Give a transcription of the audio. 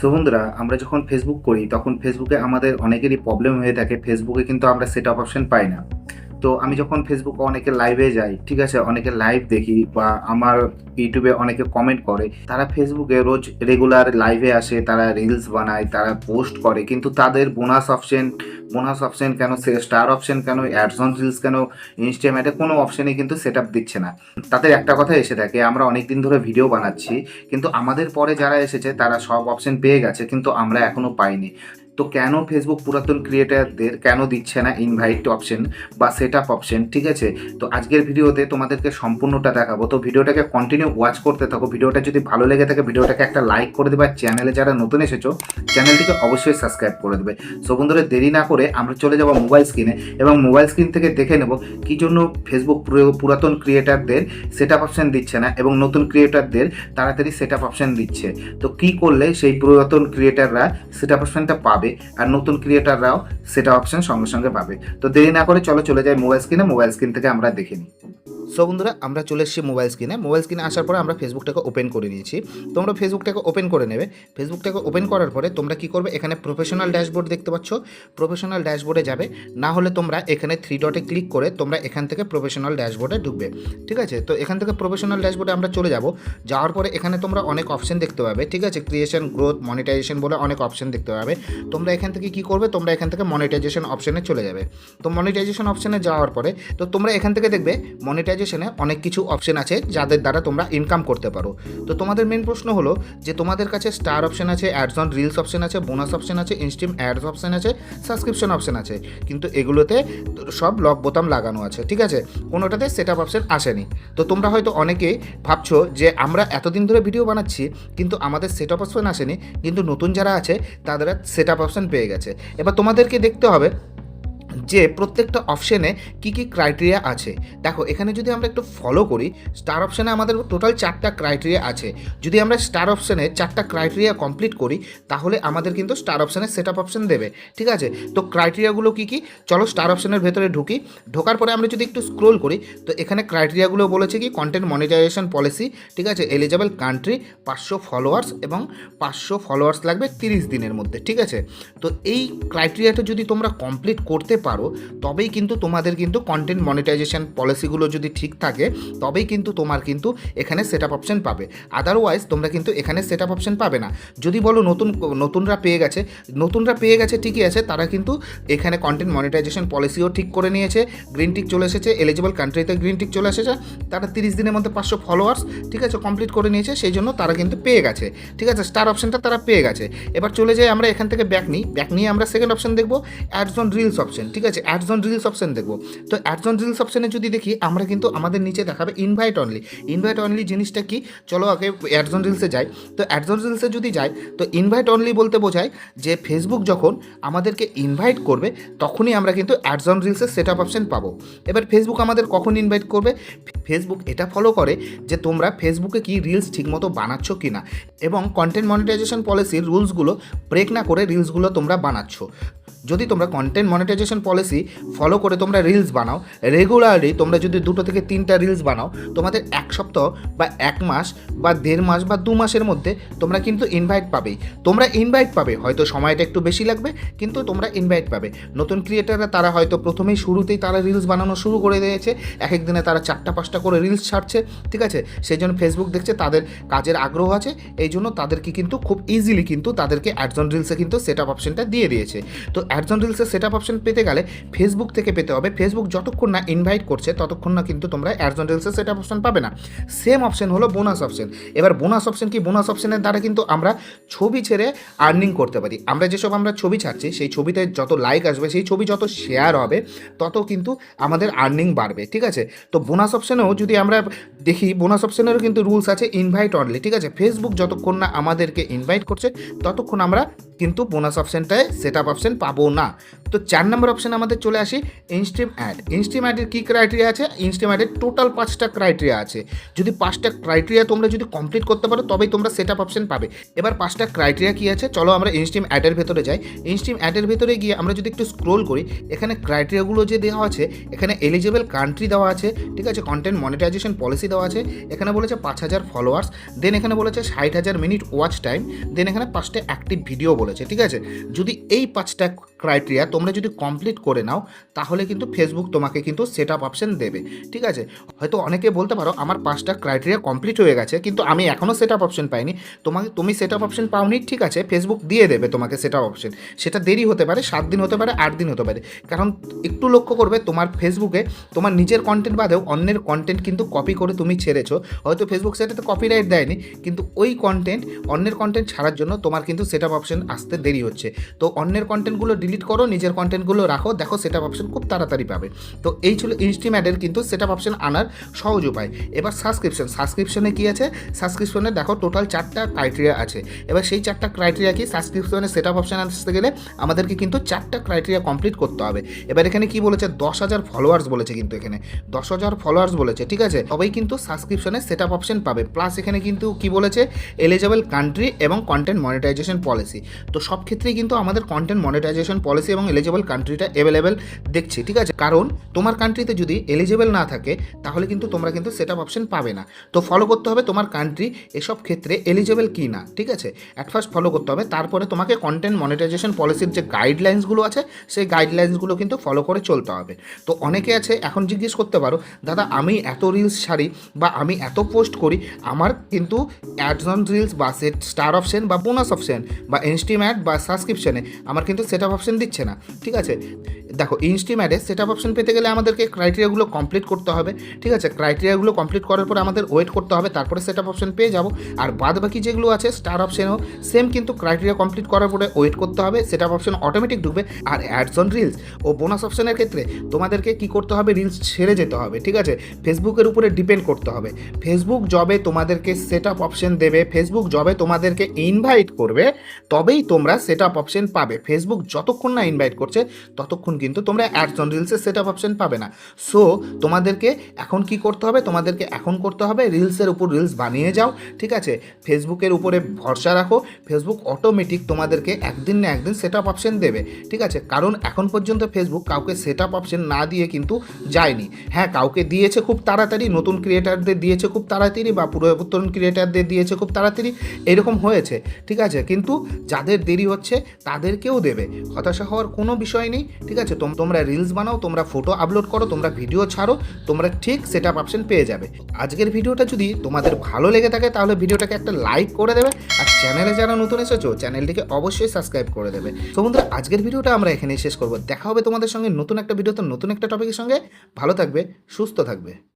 So বন্ধুরা, আমরা যখন ফেসবুক করি, তখন ফেসবুকে আমাদের অনেকেরই প্রবলেম হয়ে থাকে। ফেসবুকে কিন্তু আমরা সেট আপ অপশন পাই না। তো আমি যখন ফেসবুকে অনেকে লাইভে যাই, ঠিক আছে? অনেকে লাইভ দেখি বা আমার ইউটিউবে অনেকে কমেন্ট করে, তারা ফেসবুকে রোজ রেগুলার লাইভে আসে, তারা রিলস বানায়, তারা পোস্ট করে, কিন্তু তাদের বোনাস অপশন বোনাস অপশন কেন স্টার অপশন কেন অ্যাডস অন রিলস কেন ইনস্টামেটে কোনো অপশনে কিন্তু সেট দিচ্ছে না। তাদের একটা কথা এসে থাকে, আমরা অনেক দিন ধরে ভিডিও বানাচ্ছি, কিন্তু আমাদের পরে যারা এসেছে, তারা সব অপশন পেয়ে গেছে, কিন্তু আমরা এখনও পাইনি। তো কেন ফেসবুক পুরাতন ক্রিয়েটারদের কেন দিচ্ছে না ইনভাইট অপশন বা সেট আপ অপশন ঠিক আছে? তো আজকের ভিডিওতে তোমাদেরকে সম্পূর্ণটা দেখাবো। তো ভিডিওটাকে কন্টিনিউ ওয়াচ করতে থাকো। ভিডিওটা যদি ভালো লেগে থাকে, ভিডিওটাকে একটা লাইক করে দেবে। আর চ্যানেলে যারা নতুন এসেছ, চ্যানেলটিকে অবশ্যই সাবস্ক্রাইব করে দেবে। সো বন্ধুরা, দেরি না করে আমরা চলে যাব মোবাইল স্ক্রিনে এবং মোবাইল স্ক্রিন থেকে দেখে নেব কী জন্য ফেসবুক পুরাতন ক্রিয়েটারদের সেট আপ অপশন দিচ্ছে না এবং নতুন ক্রিয়েটারদের তাড়াতাড়ি সেট আপ অপশন দিচ্ছে। তো কি করলে সেই পুরাতন ক্রিয়েটাররা সেট আপ অপশনটা পাবে? আর নতুন ক্রিয়েটাররাও সেটা অপশন সঙ্গে সঙ্গে পাবে। তো দেরি না করে চলো চলে যাই মোবাইল স্ক্রিনে মোবাইল স্ক্রিন থেকে আমরা দেখে নিই। সো বন্ধুরা, আমরা চলে এসেছি মোবাইল স্ক্রিনে মোবাইল স্ক্রিনে আসার পরে আমরা ফেসবুকটাকে ওপেন করে নিয়েছি। তোমরা ফেসবুকটাকে ওপেন করে নেবে। ফেসবুকটাকে ওপেন করার পরে তোমরা কি করবে? এখানে প্রফেশনাল ড্যাশবোর্ড দেখতে পাচ্ছ। প্রফেশনাল ড্যাশবোর্ডে যাবে। না হলে তোমরা এখানে থ্রি ডটে ক্লিক করে তোমরা এখান থেকে প্রফেশনাল ড্যাশবোর্ডে ঢুকবে। ঠিক আছে? তো এখান থেকে প্রফেশনাল ড্যাশবোর্ডে আমরা চলে যাব। যাওয়ার পরে এখানে তোমরা অনেক অপশন দেখতে পাবে। ঠিক আছে? ক্রিয়েশন গ্রোথ মনিটাইজেশন বলে অনেক অপশন দেখতে পাবে। তোমরা এখান থেকে কি করবে? তোমরা এখান থেকে মনিটাইজেশন অপশনে চলে যাবে। তো মনিটাইজেশন অপশনে যাওয়ার পরে তো তোমরা এখান থেকে দেখবে মনিটাইজেশনে অনেক কিছু অপশন আছে যাদের দ্বারা তোমরা ইনকাম করতে পারো। তো তোমাদের মেন প্রশ্ন হলো যে তোমাদের কাছে স্টার অপশন আছে অ্যাডস অন রিলস অপশন আছে বোনাস অপশন আছে ইনস্টিম অ্যাডস অপশন আছে সাবস্ক্রিপশন অপশন আছে। কিন্তু এগুলোতে সব লক বোতাম লাগানো আছে, ঠিক আছে? কোনোটাতে সেট আপ অপশন আসেনি। তো তোমরা হয়তো অনেকেই ভাবছ যে আমরা এতদিন ধরে ভিডিও বানাচ্ছি, কিন্তু আমাদের সেট আপ অপশন আসেনি, কিন্তু নতুন যারা আছে তারা সেট আপ অপশন পেয়ে গেছে। এবার তোমাদেরকে দেখতে হবে যে প্রত্যেকটা অপশানে কী কী ক্রাইটেরিয়া আছে। দেখো, এখানে যদি আমরা একটু ফলো করি স্টার অপশানে আমাদের টোটাল চারটা ক্রাইটেরিয়া আছে। যদি আমরা স্টার অপশানে চারটা ক্রাইটেরিয়া কমপ্লিট করি, তাহলে আমাদের কিন্তু স্টার অপশানে সেট আপ অপশান দেবে। ঠিক আছে? তো ক্রাইটেরিয়াগুলো কী কী? চলো স্টার অপশানের ভেতরে ঢুকি। ঢোকার পরে আমরা যদি একটু স্ক্রোল করি, তো এখানে ক্রাইটেরিয়াগুলো বলেছে কি? কন্টেন্ট মনিটাইজেশন পলিসি ঠিক আছে? এলিজেবল কান্ট্রি পাঁচশো ফলোয়ার্স এবং পাঁচশো ফলোয়ার্স লাগবে তিরিশ দিনের মধ্যে। ঠিক আছে? তো এই ক্রাইটেরিয়াটা যদি তোমরা কমপ্লিট করতে পারো, তবেই কিন্তু তোমাদের কিন্তু কন্টেন্ট মনিটাইজেশন পলিসিগুলো যদি ঠিক থাকে, তবেই কিন্তু তোমার কিন্তু এখানে সেট আপ অপশন পাবে। আদারওয়াইজ তোমরা কিন্তু এখানে সেট আপ অপশন পাবে না। যদি বলো নতুন, নতুনরা পেয়ে গেছে, নতুনরা পেয়ে গেছে ঠিকই আছে, তারা কিন্তু এখানে কন্টেন্ট মনিটাইজেশন পলিসিও ঠিক করে নিয়েছে গ্রিন টিক চলে এসেছে এলিজিবল কান্ট্রিতে গ্রিন টিক চলে এসেছে, তারা তিরিশ দিনের মধ্যে পাঁচশো ফলোয়ার্স ঠিক আছে কমপ্লিট করে নিয়েছে, সেই জন্য তারা কিন্তু পেয়ে গেছে, ঠিক আছে স্টার অপশনটা তারা পেয়ে গেছে। এবার চলে যাই আমরা এখান থেকে ব্যাক নিই ব্যাক নিয়ে আমরা সেকেন্ড অপশন দেখব অ্যাডস অন রিলস অপশন ঠিক আছে অ্যাডস অন রিলস অপশন দেখব। তো অ্যাডস অন রিলস অপশানে যদি দেখি, আমরা কিন্তু আমাদের নিচে দেখাবে ইনভাইট অনলি ইনভাইট অনলি জিনিসটা কি? চলো আগে অ্যাডস অন রিলসে যাই। তো অ্যাডস অন রিলসে যদি যাই, তো ইনভাইট অনলি বলতে বোঝায় যে ফেসবুক যখন আমাদেরকে ইনভাইট করবে, তখনই আমরা কিন্তু অ্যাডস অন রিলসের সেট আপ অপশন পাবো। এবার ফেসবুক আমাদের কখন ইনভাইট করবে? ফেসবুক এটা ফলো করে যে তোমরা ফেসবুকে কি রিলস ঠিকমতো বানাচ্ছ কি না এবং কন্টেন্ট মনিটাইজেশন পলিসির রুলসগুলো ব্রেক না করে রিলসগুলো তোমরা বানাচ্ছ। যদি তোমরা কন্টেন্ট মনিটাইজেশন পলিসি ফলো করে তোমরা রিলস বানাও। রেগুলারলি তোমরা যদি দুটো থেকে তিনটা রিলস বানাও, তোমাদের এক সপ্তাহ বা এক মাস বা দেড় মাস বা দু মাসের মধ্যে তোমরা কিন্তু ইনভাইট পাবেই। তোমরা ইনভাইট পাবে, হয়তো সময়টা একটু বেশি লাগবে, কিন্তু তোমরা ইনভাইট পাবে। নতুন ক্রিয়েটাররা তারা হয়তো প্রথমেই শুরুতেই তারা রিলস বানানো শুরু করে দিয়েছে এক এক দিনে তারা চারটা পাঁচটা করে রিলস ছাড়ছে, ঠিক আছে? সেই জন্য ফেসবুক দেখছে তাদের কাজের আগ্রহ আছে এই জন্য তাদেরকে কিন্তু খুব ইজিলি কিন্তু তাদেরকে অ্যাডজন রিলসে কিন্তু সেট আপ অপশনটা দিয়ে দিয়েছে। তো অ্যাডজন রিলসের সেট আপ অপশন পেতে গেলে ফেসবুক থেকে পেতে হবে। ফেসবুক যতক্ষণ না ইনভাইট করছে, ততক্ষণ না কিন্তু তোমরা অ্যাডজন রিলসের সেট অপশন পাবে না। সেম অপশন হলো বোনাস অপশন এবার বোনাস অপশন কি? বোনাস অপশনের দ্বারা কিন্তু আমরা ছবি ছেড়ে আর্নিং করতে পারি। আমরা যেসব আমরা ছবি ছাড়ছি, সেই ছবিতে যত লাইক আসবে, সেই ছবি যত শেয়ার হবে, তত কিন্তু আমাদের আর্নিং বাড়বে, ঠিক আছে? তো বোনাস অপশনেও যদি আমরা দেখি বোনাস অপশনেরও কিন্তু রুলস আছে ইনভাইট অনলি ঠিক আছে? ফেসবুক যতক্ষণ না আমাদেরকে ইনভাইট করছে, ততক্ষণ আমরা কিন্তু বোনাস অপশানটায় সেট আপ অপশান পাবো না। তো চার নম্বর অপশান আমাদের চলে আসি ইনস্ট্রিম অ্যাড ইনস্ট্রিম অ্যাডের কী ক্রাইটেরিয়া আছে? ইনস্ট্রিম অ্যাডের টোটাল পাঁচটা ক্রাইটেরিয়া আছে। যদি পাঁচটা ক্রাইটেরিয়া তোমরা যদি কমপ্লিট করতে পারো, তবেই তোমরা সেট আপ অপশান পাবে। এবার পাঁচটা ক্রাইটেরিয়া কী আছে? চলো আমরা ইনস্ট্রিম অ্যাডের ভেতরে যাই। ইনস্ট্রিম অ্যাডের ভেতরে গিয়ে আমরা যদি একটু স্ক্রোল করি, এখানে ক্রাইটেরিয়াগুলো যে দেওয়া আছে, এখানে এলিজেবল কান্ট্রি দেওয়া আছে, ঠিক আছে? কন্টেন্ট মনিটাইজেশন পলিসি দেওয়া আছে। এখানে বলেছে পাঁচ হাজার ফলোয়ার্স দেন এখানে বলেছে ষাট হাজার মিনিট ওয়াচ টাইম দেন এখানে পাঁচটা অ্যাক্টিভ ভিডিও বলেছে ঠিক আছে? যদি এই পাঁচটা ক্রাইটেরিয়া তোমরা যদি কমপ্লিট করে নাও, তাহলে কিন্তু ফেসবুক তোমাকে কিন্তু সেট আপ অপশান দেবে। ঠিক আছে? হয়তো অনেকে বলতে পারো, আমার পাঁচটা ক্রাইটেরিয়া কমপ্লিট হয়ে গেছে, কিন্তু আমি এখনও সেট আপ অপশান পাইনি। তোমাকে, তুমি সেট আপ অপশান পাওনি, ঠিক আছে ফেসবুক দিয়ে দেবে তোমাকে সেট আপ অপশান সেটা দেরি হতে পারে, সাত দিন হতে পারে, আট দিন হতে পারে। কারণ একটু লক্ষ্য করবে, তোমার ফেসবুকে তোমার নিজের কন্টেন্ট বাদেও অন্যের কন্টেন্ট কিন্তু কপি করে তুমি ছেড়েছো। হয়তো ফেসবুক সেটাতে কপিরাইট দেয়নি, কিন্তু ওই কন্টেন্ট অন্যের কন্টেন্ট ছাড়ার জন্য তোমার কিন্তু সেট আপ অপশান আসতে দেরি হচ্ছে। তো অন্যের কন্টেন্টগুলো করো, নিজের কন্টেন্টগুলো রাখো, দেখো সেট আপ অপশান খুব তাড়াতাড়ি পাবে। তো এই ছিল ইনস্টিম অ্যাডের কিন্তু সেট আপ অপশান আনার সহজ উপায়। এবার সাবস্ক্রিপশন সাবস্ক্রিপশনে কী আছে? সাবস্ক্রিপশনে দেখো টোটাল চারটা ক্রাইটেরিয়া আছে। এবার সেই চারটা ক্রাইটেরিয়া কি? সাবস্ক্রিপশনে সেট আপ অপশান আসতে গেলে আমাদেরকে কিন্তু চারটা ক্রাইটেরিয়া কমপ্লিট করতে হবে। এবার এখানে কি বলেছে? দশ হাজার ফলোয়ার্স বলেছে কিন্তু এখানে। দশ হাজার ফলোয়ার্স বলেছে, ঠিক আছে? তবেই কিন্তু সাবস্ক্রিপশনে সেট আপ অপশান পাবে। প্লাস এখানে কিন্তু কি বলেছে? এলিজেবল কান্ট্রি এবং কন্টেন্ট মনিটাইজেশন পলিসি তো সব ক্ষেত্রেই কিন্তু আমাদের কন্টেন্ট মনিটাইজেশন পলিসি এবং এলিজেবল কান্ট্রিটা অ্যাভেলেবেল দেখছি, ঠিক আছে? কারণ তোমার কান্ট্রিতে যদি এলিজেবল না থাকে, তাহলে কিন্তু তোমরা কিন্তু সেট আপ অপশান পাবে না। তো ফলো করতে হবে তোমার কান্ট্রি এসব ক্ষেত্রে এলিজেবল কি না ঠিক আছে? অ্যাট ফার্স্ট ফলো করতে হবে, তারপরে তোমাকে কন্টেন্ট মনিটাইজেশন পলিসির যে গাইডলাইন্সগুলো আছে, সেই গাইডলাইন্সগুলো কিন্তু ফলো করে চলতে হবে। তো অনেকে আছে, এখন জিজ্ঞেস করতে পারো, দাদা, আমি এত রিলস ছাড়ি বা আমি এত পোস্ট করি, আমার কিন্তু অ্যাডজন রিলস বা সেট স্টার অপশন বা বোনাস অপশন বা ইনস্টিম অ্যাড বা সাবস্ক্রিপশনে আমার কিন্তু সেট আপ অপশন দিচ্ছে না, ঠিক আছে? দেখো ইনস্টিম সেট আপ অপশন পেতে গেলে আমাদেরকে ক্রাইটেরিয়াগুলো কমপ্লিট করতে হবে, ঠিক আছে? ক্রাইটেরিয়াগুলো কমপ্লিট করার পর আমাদের ওয়েট করতে হবে, তারপরে সেট আপ অপশন পেয়ে যাব। আর বাদ বাকি যেগুলো আছে স্টার অপশনেও সেম কিন্তু ক্রাইটেরিয়া কমপ্লিট করার পরে ওয়েট করতে হবে সেট আপ অপশন অটোমেটিক ঢুকবে। আর অ্যাডস অন রিলস ও বোনাস অপশনের ক্ষেত্রে তোমাদেরকে কি করতে হবে রিলস ছেড়ে যেতে হবে, ঠিক আছে? ফেসবুকের উপরে ডিপেন্ড করতে হবে। ফেসবুক জবে তোমাদেরকে সেট আপ অপশন দেবে ফেসবুক জবে তোমাদেরকে ইনভাইট করবে, তবেই তোমরা সেট আপ অপশন পাবে ফেসবুক যতক্ষণ না ইনভাইট করছে, ততক্ষণ কিন্তু তোমরা অ্যাডস অন রিলসের সেট আপ অপশন পাবে না। সো তোমাদেরকে এখন কি করতে হবে? তোমাদেরকে এখন করতে হবে রিলসের উপর রিলস বানিয়ে যাও, ঠিক আছে? ফেসবুকের উপরে ভরসা রাখো। ফেসবুক অটোমেটিক তোমাদেরকে একদিন না একদিন সেট আপ অপশন দেবে, ঠিক আছে? কারণ এখন পর্যন্ত ফেসবুক কাউকে সেট আপ অপশন না দিয়ে কিন্তু যায়নি। হ্যাঁ কাউকে দিয়েছে খুব তাড়াতাড়ি, নতুন ক্রিয়েটারদের দিয়েছে খুব তাড়াতাড়ি বা পুরাতন ক্রিয়েটারদের দিয়েছে খুব তাড়াতাড়ি, এরকম হয়েছে, ঠিক আছে? কিন্তু যাদের দেরি হচ্ছে তাদেরকেও দেবে। হতাশা হওয়ার কোনো বিষয় নেই, ঠিক আছে? তোম- তোমরা রিলস বানাও, তোমরা ফটো আপলোড করো, তোমরা ভিডিও ছাড়ো, তোমরা ঠিক সেট আপ অপশন পেয়ে যাবে। আজকের ভিডিওটা যদি তোমাদের ভালো লেগে থাকে, তাহলে ভিডিওটাকে একটা লাইক করে দেবে, আর চ্যানেলে যারা নতুন এসেছ চ্যানেলটিকে অবশ্যই সাবস্ক্রাইব করে দেবে। তো বন্ধুরা, আজকের ভিডিওটা আমরা এখানেই শেষ করব। দেখা হবে তোমাদের সঙ্গে নতুন একটা ভিডিওতে নতুন একটা টপিকের সঙ্গে। ভালো থাকবে, সুস্থ থাকবে।